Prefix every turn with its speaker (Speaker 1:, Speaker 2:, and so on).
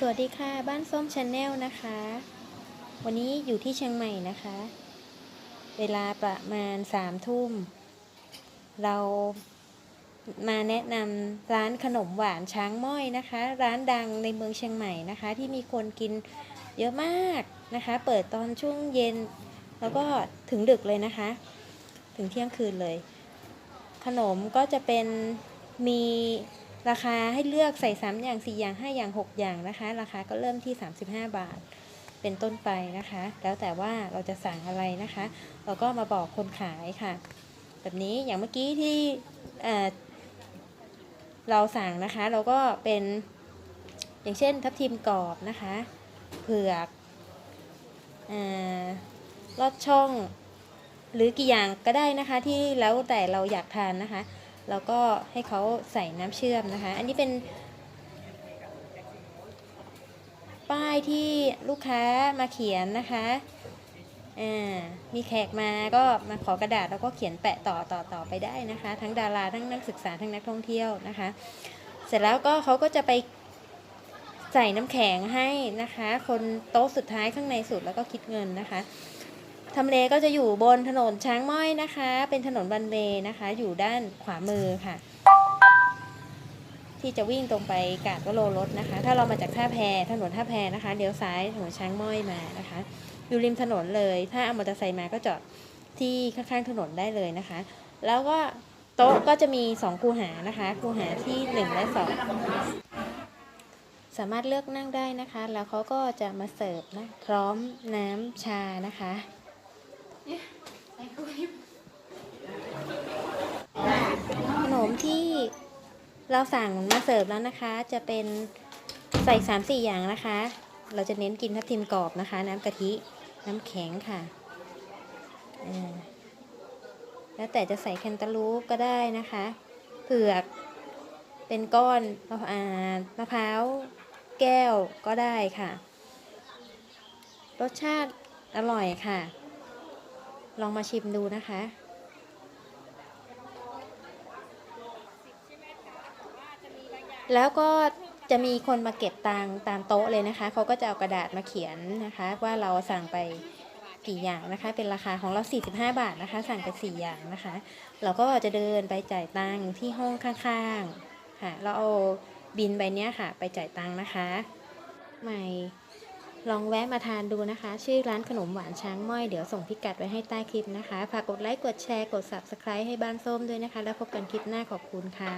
Speaker 1: สวัสดีค่ะ บ้านส้มชาแนลนะคะ วันนี้อยู่ที่เชียงใหม่นะคะ เวลาประมาณสามทุ่ม เรามาแนะนำร้านขนมหวานช้างม้อยนะคะ ร้านดังในเมืองเชียงใหม่นะคะ ที่มีคนกินเยอะมากนะคะ เปิดตอนช่วงเย็น แล้วก็ถึงดึกเลยนะคะ ถึงเที่ยงคืนเลย ขนมก็จะเป็นมี ราคาให้เลือกใส่ 3 อย่าง 4 อย่าง 5 อย่าง 6 อย่างนะคะ ราคาก็เริ่มที่ 35 บาท เป็นต้นไปนะคะ แล้วแต่ว่าเราจะสั่งอะไรนะคะ เราก็มาบอกคนขายค่ะ แบบนี้อย่างเมื่อกี้ที่เเราสั่งนะคะ เราก็เป็นอย่างเช่นทับทิมกรอบนะคะ เผือกอลอดช่อง หรือกี่อย่างก็ได้นะคะที่แล้วแต่เราอยากทานนะคะ แล้วก็ให้เขาใส่น้ำเชื่อมนะคะ อันนี้เป็น ป้ายที่ลูกค้ามาเขียนนะคะมีแขกมาก็มาขอกระดาษแล้วก็เขียนแปะต่อต่อต่อไปได้นะคะ ทั้งดาราทั้งนักศึกษาทั้งนักท่องเที่ยวนะคะ เสร็จแล้วก็เขาก็จะไปใส่น้ำแข็งให้นะคะ คนโต๊ะสุดท้ายข้างในสุดแล้วก็คิดเงินนะคะ ทำเลก็จะอยู่บนถนนช้างม้อยนะคะ เป็นถนนบันเวย์นะคะ อยู่ด้านขวามือค่ะ ที่จะวิ่งตรงไปกาดวโรรถนะคะ ถ้าเรามาจากท่าแพถนนท่าแพนะคะเลี้ยวซ้ายถนนช้างม้อยมานะคะ อยู่ริมถนนเลย ถ้าเอามอเตอร์ไซค์มาก็จอดที่ข้างๆถนนได้เลยนะคะ แล้วก็โต๊ะก็จะมี 2 คูหานะคะคูหาที่ 1 และ 2 สามารถเลือกนั่งได้นะคะ แล้วเขาก็จะมาเสิร์ฟนะพร้อมน้ำชานะคะ ขนมที่ เราสั่งมาเสิร์ฟแล้วนะคะ จะเป็นใส่สามสี่อย่างนะคะ เราจะเน้นกินทับทิมกรอบนะคะ น้ำกะทิน้ำแข็งค่ะแล้วแต่จะใส่แคนตาลูปก็ได้นะคะ เผือกเป็นก้อนมะอ่ามะพร้าวแก้วก็ได้ค่ะ รสชาติอร่อยค่ะ ลองมาชิมดูนะคะ แล้วก็จะมีคนมาเก็บตังตามโต๊ะเลยนะคะ เขาก็จะเอากระดาษมาเขียนนะคะ ว่าเราสั่งไปกี่อย่างนะคะ เป็นราคาของเรา 45 บาทนะคะ สั่งไป 4 อย่างนะคะ เราก็จะเดินไปจ่ายตังที่ห้องข้างๆ ค่ะ เราเอาบินใบนี้ค่ะ ไปจ่ายตังนะคะ ใหม่ลองแวะมาทานดูนะคะ ชื่อร้านขนมหวานช้างม้อย เดี๋ยวส่งพิกัดไว้ให้ใต้คลิปนะคะ ฝากกดไลค์ กดแชร์ กด subscribe ให้บ้านส้มด้วยนะคะ แล้วพบกันคลิปหน้าขอบคุณค่ะ